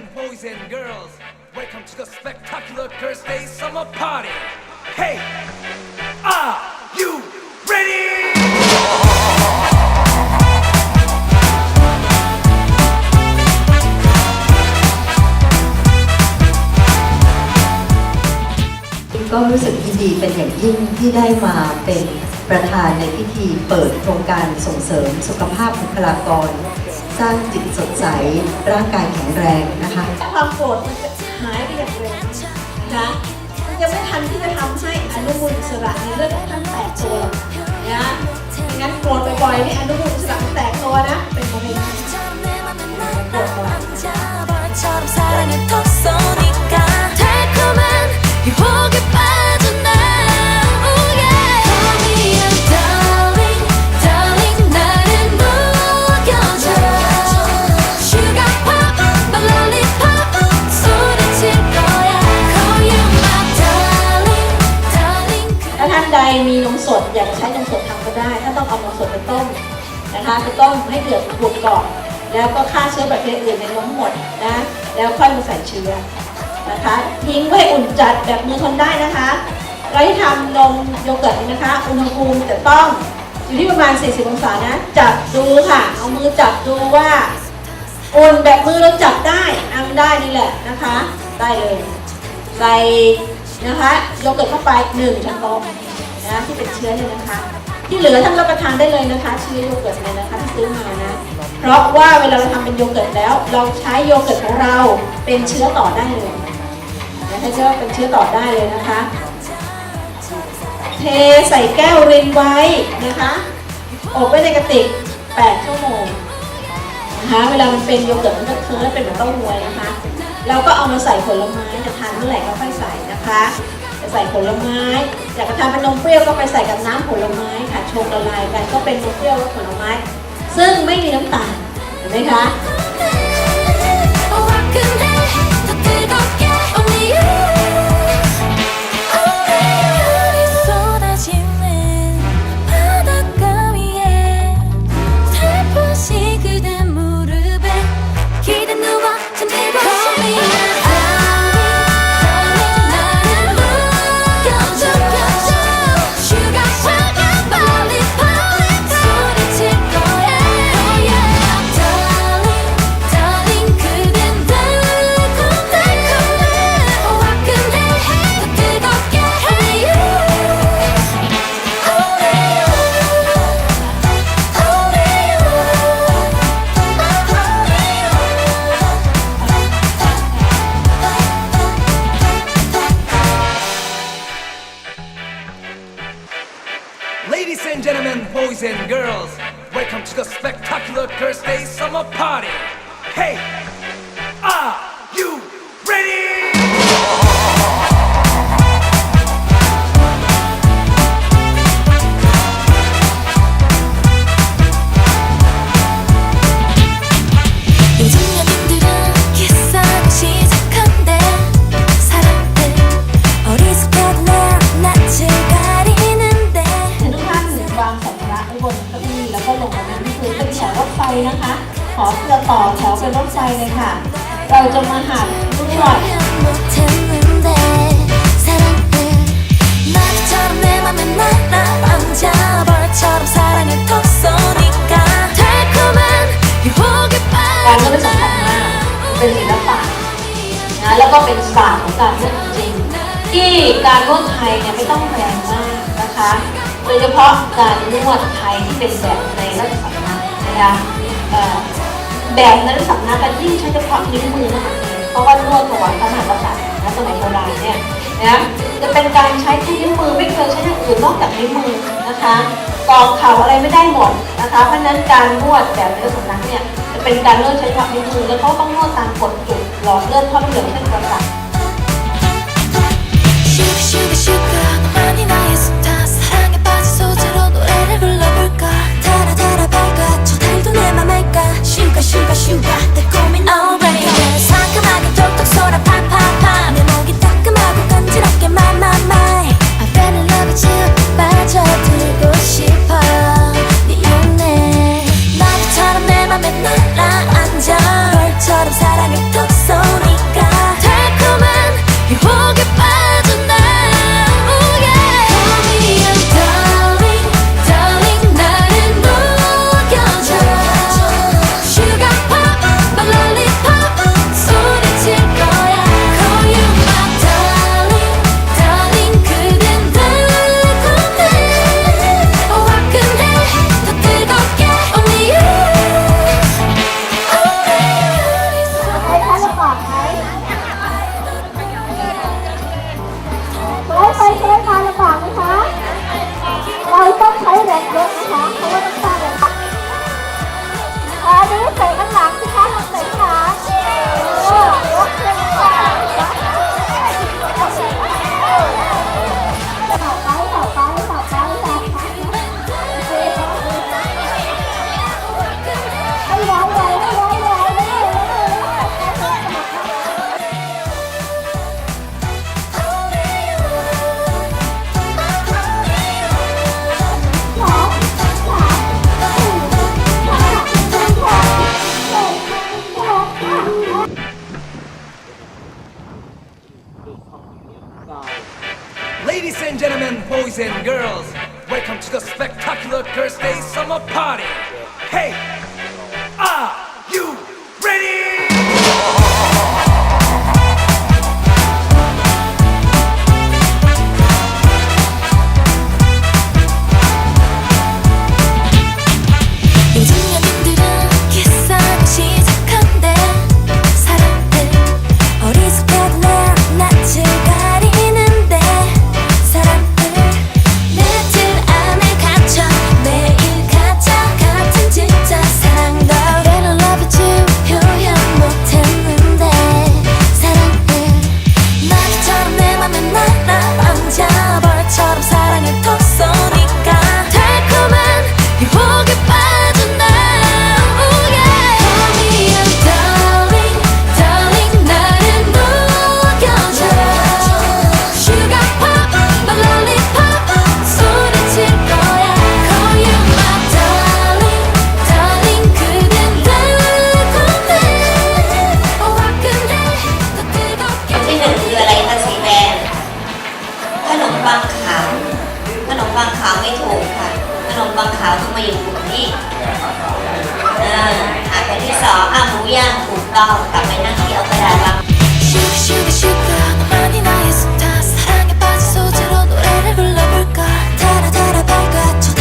boys and girls, welcome to the spectacular Thursday summer party. Hey, are you ready? ก็รู้สึกยินดีเป็นอย่างยิ่งที่ได้มาเป็นประธานในพิธีเปิดโครงการส่งเสริมสุขภาพบุคลากร สร้างจิตสดใส ร่างกายแข็งแรงนะคะ ความโกรธมันจะหายไปอย่างเร็วนะมันจะไม่ทันที่จะทำให้อนุมูลอิสระในเรื่องทั้งแตกตัวนะงั้นโกรธบ่อยๆนี่อนุมูลอิสระแตกตัวนะ เป็นไปรม่ได้โกรธบ่อย มีนมสดอยากจะใช้นมสดทำก็ได้ ถ้าต้องเอานมสดไปต้มนะคะไปต้มให้เดือดบดก่อนแล้วก็ฆ่าเชื้อแบคทีเรียอื่นในนมหมดนะแล้วค่อยมาใส่เชื้อนะคะทิ้งไว้อุ่นจัดแบบมือทนได้นะคะเราที่ทำนมโยเกิร์ตนี่นะคะ อุณหภูมิจะต้องอยู่ที่ประมาณ 40 องศานะจับดูค่ะ เอามือจับดูว่าอุ่นแบบมือเราจับได้อังได้นี่แหละนะคะ ได้เลย ใส่นะคะโยเกิร์ตเข้าไปหนึ่งช้อนโต๊ะ นะที่เป็นเชื้อเนี่ยนะคะ ที่เหลือท่านรับประทานได้เลยนะคะเชื้อโยเกิร์ตเนี่ยนะคะที่ซื้อมานะเพราะว่าเวลาเราทำเป็นโยเกิร์ตแล้ว เราใช้โยเกิร์ตของเราเป็นเชื้อต่อได้เลยนะคะเชื่อว่าเป็นเชื้อต่อได้เลยนะคะ เทใส่แก้วรินไว้นะคะอบไว้ในกระติก 8 ชั่วโมงนะคะเวลามันเป็นโยเกิร์ตมันก็เคิร์ฟเป็นเหมือนเต้าหู้นะคะ เราก็เอามาใส่ผลไม้จะทานเมื่อไหร่ก็ค่อยใส่นะคะ ใส่ผลไม้ อยากจะทานเป็นนมเปรี้ยวก็ไปใส่กับน้ำผลไม้ค่ะชงละลายกันก็เป็นนมเปรี้ยวรสผลไม้ ซึ่งไม่มีน้ำตาลเห็นไหมคะ Thursday summer party. Hey, เลยค่ะ เราจะมาหั่นลดการเลือกสำคัญมากเป็นศิลปะนะแล้วก็เป็นศาสตร์ของการนวดจริง ที่การนวดไทยเนี่ยไม่ต้องแรงมากนะคะ โดยเฉพาะการนวดไทยที่เป็นแบบในรัชสำนันะคะ แบบในรัชสำนักกันยิ่งใช้เฉพาะนิ้วมือมากเลยเพราะว่านวดถวายพระมหากษัตริย์นะสมัยโบราณเนี่ยนะจะเป็นการใช้แค่นิ้วมือไม่เคยใช้อย่างอื่นนอกจากนิ้วมือนะคะกองเข่าอะไรไม่ได้หมดนะคะ เพราะนั้นการนวดแบบในรัชสำนักเนี่ยจะเป็นการนวดใช้ทับนิ้วมือแล้วเขาต้องนวดตามกดจุดหลอดเลือดเข้าเหลืองเช่นประสาท and gentlemen, boys and girls, welcome to the spectacular Thursday summer party. Hey, ถูกค่ะ ขนมปังขาวต้องมาอยู่กลุ่มนี้อ่าอาจจะที่สองอ่ะหมูย่างถูกต้องกลับไปนั่งที่เอากระดาษวาง 슈가 슈가 슈가 너만이 나의 스타 사랑에 빠진 소재로 노래를 불러볼까 달아 달아 밝아 저